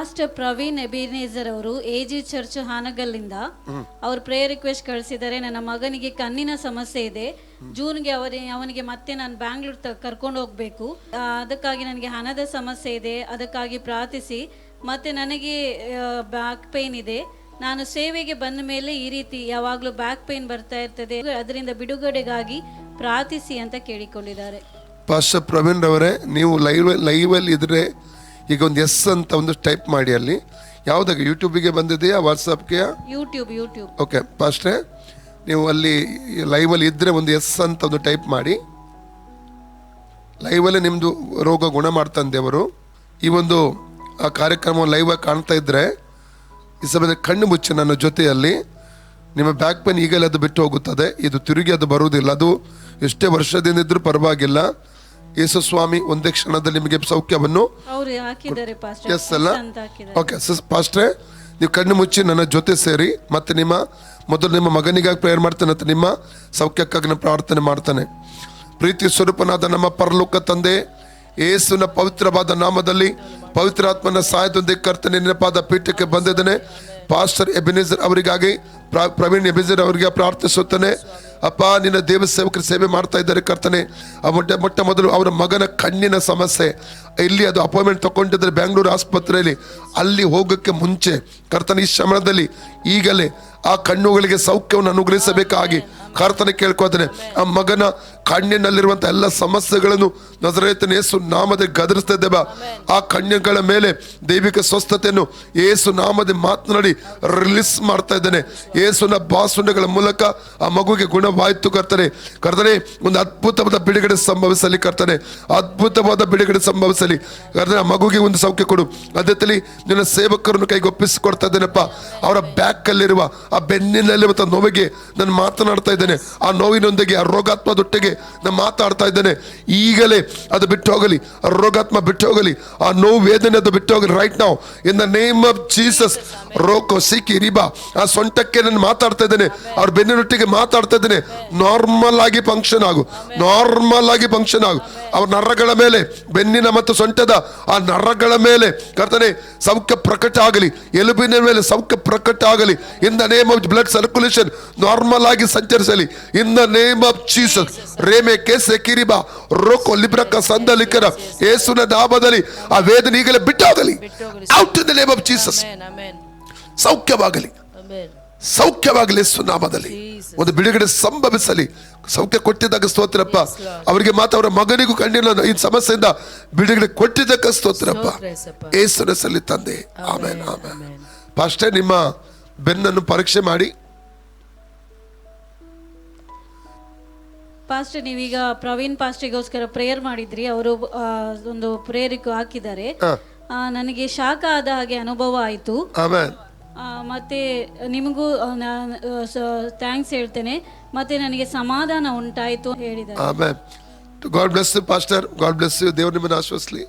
Pastor Praveen Ebenezer ಅವರು AG church ಹಾನಗಲ್ಲಿಂದ ಅವ್ರು ಪ್ರೇಯರ್ ರಿಕ್ವೆಸ್ಟ್ ಕಳಿಸಿದ್ದಾರೆ. ನನ್ನ ಮಗನಿಗೆ ಕಣ್ಣಿನ ಸಮಸ್ಯೆ ಇದೆ. ಜೂನ್ಗೆ ಅವರಿ ಅವನಿಗೆ ಮತ್ತೆ ನಾನು ಬ್ಯಾಂಗ್ಳೂರ್ ತ ಕರ್ಕೊಂಡು ಹೋಗ್ಬೇಕು. ಅದಕ್ಕಾಗಿ ನನಗೆ ಹಣದ ಸಮಸ್ಯೆ ಇದೆ. ಅದಕ್ಕಾಗಿ ಪ್ರಾರ್ಥಿಸಿ. ಮತ್ತೆ ನನಗೆ ಬ್ಯಾಕ್ ಪೇನ್ ಇದೆ. ನಾನು ಸೇವೆಗೆ ಬಂದ ಮೇಲೆ ಈ ರೀತಿ ಯಾವಾಗಲೂ ಬ್ಯಾಕ್ ಪೇನ್ ಬರ್ತಾ ಇರ್ತದೆ. ಅದರಿಂದ ಬಿಡುಗಡೆಗಾಗಿ ಪ್ರಾರ್ಥಿಸಿ ಅಂತ ಕೇಳಿಕೊಂಡಿದ್ದಾರೆ. ಪಾಸ್ಟರ್ ಪ್ರವೀಣ್ ಅವರೇ ನೀವು ಲೈವ್ ಲೈವಲ್ಲಿ ಇದ್ರೆ ಈಗ ಒಂದು ಎಸ್ ಅಂತ ಒಂದು ಟೈಪ್ ಮಾಡಿ ಅಲ್ಲಿ. ಯಾವುದಾಗ ಯೂಟ್ಯೂಬಿಗೆ ಬಂದಿದೆಯಾ ವಾಟ್ಸಪ್ಗೆ? YouTube YouTube. ಓಕೆ ಪಾಸ್ಟ್ರೆ ನೀವು ಅಲ್ಲಿ ಲೈವಲ್ಲಿ ಇದ್ದರೆ ಒಂದು ಎಸ್ ಅಂತ ಒಂದು ಟೈಪ್ ಮಾಡಿ. ಲೈವಲ್ಲೇ ನಿಮ್ಮದು ರೋಗ ಗುಣ ಮಾಡ್ತಾನೆ ದೇವರು. ಈ ಒಂದು ಆ ಕಾರ್ಯಕ್ರಮ ಆಗಿ ಕಾಣ್ತಾ ಇದ್ದರೆ ಈ ಸಮಯದಲ್ಲಿ ಕಣ್ಣು ಮುಚ್ಚಿ ನನ್ನ ಜೊತೆಯಲ್ಲಿ. ನಿಮ್ಮ ಬ್ಯಾಕ್ ಪೇನ್ ಈಗಲೇ ಅದು ಬಿಟ್ಟು ಹೋಗುತ್ತದೆ. ಇದು ತಿರುಗಿ ಅದು ಬರುವುದಿಲ್ಲ. ಅದು ಎಷ್ಟೇ ವರ್ಷದಿಂದ ಇದ್ರೂ ಪರವಾಗಿಲ್ಲ. ಯೇಸು ಸ್ವಾಮಿ ಒಂದೇ ಕ್ಷಣದಲ್ಲಿ ನಿಮಗೆ ಸೌಖ್ಯವನ್ನು ಅವ್ರು ಹಾಕಿದ್ದಾರೆ ಪಾಸ್ಟರ್. ಎಸ್ ಅಲ್ಲ? ಅಂತ ಹಾಕಿದ್ದಾರೆ. ಓಕೆ ಸರ್ ಪಾಸ್ಟ್ರೆ ನೀವು ಕಣ್ಣು ಮುಚ್ಚಿ ನನ್ನ ಜೊತೆ ಸೇರಿ ಮತ್ತೆ ನಿಮ್ಮ ಮೊದಲು ನಿಮ್ಮ ಮಗನಿಗಾಗಿ ಪ್ರೇಯರ್ ಮಾಡ್ತಾನೆ ಅಂತ ನಿಮ್ಮ ಸೌಖ್ಯಕ್ಕಾಗಿ ನಾನು ಪ್ರಾರ್ಥನೆ ಮಾಡ್ತಾನೆ. ಪ್ರೀತಿ ಸ್ವರೂಪನಾದ ನಮ್ಮ ಪರಲೋಕ ತಂದೆ ಏಸುನ ಪವಿತ್ರವಾದ ನಾಮದಲ್ಲಿ ಪವಿತ್ರಾತ್ಮನ ಸಹಾಯದೊಂದಿಗೆ ಕರ್ತನೆ ನೆನಪಾದ ಪೀಠಕ್ಕೆ ಬಂದಿದ್ದೇನೆ. ಪಾಸ್ಟರ್ ಎಬಿನೇಜರ್ ಅವರಿಗಾಗಿ ಪ್ರ- ಪ್ರವೀಣ್ ಎಬಿನೇಜರ್ ಅವರಿಗೆ ಪ್ರಾರ್ಥಿಸುತ್ತಾನೆ. ಅಪ್ಪ, ನಿನ್ನ ದೇವ ಸೇವಕರು ಸೇವೆ ಮಾಡ್ತಾ ಇದ್ದಾರೆ ಕರ್ತನೆ. ಮೊಟ್ಟ ಮೊಟ್ಟ ಮೊದಲು ಅವರ ಮಗನ ಕಣ್ಣಿನ ಸಮಸ್ಯೆ. ಇಲ್ಲಿ ಅದು ಅಪಾಯಿಂಟ್ಮೆಂಟ್ ತಗೊಂಡಿದ್ರೆ ಬೆಂಗಳೂರು ಆಸ್ಪತ್ರೆಯಲ್ಲಿ. ಅಲ್ಲಿ ಹೋಗೋಕ್ಕೆ ಮುಂಚೆ. ಕರ್ತನ ಈ ಶ್ರಮಣದಲ್ಲಿ ಈಗಲೇ ಆ ಕಣ್ಣುಗಳಿಗೆ ಸೌಖ್ಯವನ್ನು ಅನುಗ್ರಹಿಸಬೇಕಾಗಿ ಕರ್ತನೆ ಕೇಳ್ಕೊತಾನೆ ಆ ಮಗನ ಕಣ್ಣಿನಲ್ಲಿರುವಂಥ ಎಲ್ಲ ಸಮಸ್ಯೆಗಳನ್ನು ನಜರೇತನ ಯೇಸು ನಾಮದ ಗದರಿಸ್ತಾ ಇದ್ದೇವೆ ಆ ಕಣ್ಣುಗಳ ಮೇಲೆ ದೈವಿಕ ಸ್ವಸ್ಥತೆಯನ್ನು ಏಸು ನಾಮದ ಮಾತನಾಡಿ ರಿಲೀಸ್ ಮಾಡ್ತಾ ಇದ್ದಾನೆ. ಏಸುನ ಬಾಸುಂಡಗಳ ಮೂಲಕ ಆ ಮಗುವಿಗೆ ಗುಣವಾಯ್ತು ಕರ್ತಾನೆ. ಕರ್ತನೆ, ಒಂದು ಅದ್ಭುತವಾದ ಬಿಡುಗಡೆ ಸಂಭವಿಸಲಿ ಕರ್ತಾನೆ. ಅದ್ಭುತವಾದ ಬಿಡುಗಡೆ ಸಂಭವಿಸಲಿ. ಕರ್ತನೆ, ಆ ಮಗುಗೆ ಒಂದು ಸೌಖ್ಯ ಕೊಡು. ಅದೇ ನನ್ನ ನಿನ್ನ ಸೇವಕರನ್ನು ಕೈಗೆ ಒಪ್ಪಿಸಿಕೊಡ್ತಾ ಇದ್ದೇನಪ್ಪ. ಅವರ ಬ್ಯಾಕಲ್ಲಿರುವ, ಆ ಬೆನ್ನಿನಲ್ಲಿರುವಂಥ ನೋವಿಗೆ ನಾನು ಮಾತನಾಡ್ತಾ ಇದ್ದೇನೆ. ಆ ನೋವಿನೊಂದಿಗೆ, ಆ ರೋಗಾತ್ಮದೊಟ್ಟಿಗೆ ನಾನು ಮಾತಾಡ್ತಾ ಇದ್ದೇನೆ. ಈಗಲೇ ಅದು ಬಿಟ್ಟು ಹೋಗಲಿ ಆ ರೋಗಾತ್ಮ ಬಿಟ್ಟು ಹೋಗಲಿ ಆ ನೋವು ವೇದನೆ ಅದು ಬಿಟ್ಟು ಹೋಗಲಿ ರೈಟ್ ನಾವು in the name of Jesus Roko ಸಿಕ್ಕಿ ರಿಬಾ. ಆ ಸೊಂಟಕ್ಕೆ ನಾನು ಮಾತಾಡ್ತಾ ಇದ್ದೇನೆ. ಅವ್ರ ಬೆನ್ನಿನೊಟ್ಟಿಗೆ ಮಾತಾಡ್ತಾ ಇದ್ದೇನೆ. ನಾರ್ಮಲ್ ಆಗಿ ಫಂಕ್ಷನ್ ಆಗು. ನಾರ್ಮಲ್ ಆಗಿ ಫಂಕ್ಷನ್ ಆಗು. ಅವ್ರ ನರಗಳ ಮೇಲೆ, ಬೆನ್ನಿನ ಮತ್ತು ಸೊಂಟದ ಆ ನರಗಳ ಮೇಲೆ, ಕರ್ತನೆ, ಸೌಖ್ಯ ಪ್ರಕಟ ಆಗಲಿ. ಎಲುಬಿನ ಮೇಲೆ ಸೌಖ್ಯ ಪ್ರಕಟ ಆಗಲಿ. In the name of blood circulation normal ಆಗಿ ಸಂಚರಿಸಲಿ in the name of Jesus ರೇಮೆ ಕೇಸೆ ಕಿರಿಬಾ. ರೋಕೋ ಲಿಬ್ರಕ ಸಂದಲಿಕರ ಏಸುನ ನಾಮದಲ್ಲಿ ಆ ವೇದನೆ ಈಗಲೇ ಬಿಟ್ಟಾಗಲಿ. Out in the name of Jesus. ಸೌಖ್ಯವಾಗಲಿ. ಸೌಖ್ಯವಾಗಲಿ ಯೇಸು ನಾಮದಲ್ಲಿ. Jesus. ಒಂದು ಬಿಡುಗಡೆ ಸಂಭವಿಸಲಿ. ಸೌಖ್ಯ ಕೊಟ್ಟಿದ್ದಾಗ ಸ್ತೋತ್ರಪ್ಪ. ಅವರಿಗೆ ಮಾತ್ರ ಅವರ ಮಗನಿಗೂ ಕಣ್ಣಿಲ್ಲ ಈ ಸಮಸ್ಯೆಯಿಂದ ಬಿಡುಗಡೆ ಕೊಟ್ಟಿದ್ದಕ್ಕ ಸ್ತೋತ್ರಪ್ಪ. ಸ್ತೋತ್ರ ಯೇಸಪ್ಪ. ಏಸುನ ಸಲ್ಲಿ ತಂದೆ. ಆಮೇಲೆ ಆಮೇಲೆ ಫಸ್ಟೇ ನಿಮ್ಮ ಬೆನ್ನನ್ನು ಪರೀಕ್ಷೆ ಮಾಡಿ. ಪಾಸ್ಟರ್ ನೀವೀಗ ಪ್ರವೀಣ್ ಪಾಸ್ಟ್ಗೋಸ್ಕರ ಪ್ರೇಯರ್ ಮಾಡಿದ್ರಿ ಅವರು ಒಂದು ಪ್ರೇಯರಿಗೂ ಹಾಕಿದ್ದಾರೆ. ನನಗೆ ಶಾಖ ಆದ ಹಾಗೆ ಅನುಭವ ಆಯಿತು. ಮತ್ತೆ ನಿಮಗೂ ಥ್ಯಾಂಕ್ಸ್ ಹೇಳ್ತೇನೆ. ಮತ್ತೆ ನನಗೆ ಸಮಾಧಾನ ಉಂಟಾಯಿತು ಹೇಳಿದ್ದಾರೆ. God bless pastor. God bless you ದೇವ್ರು ನಿಮ್ಮನ್ನು ಆಶ್ವಸ್ಲಿ.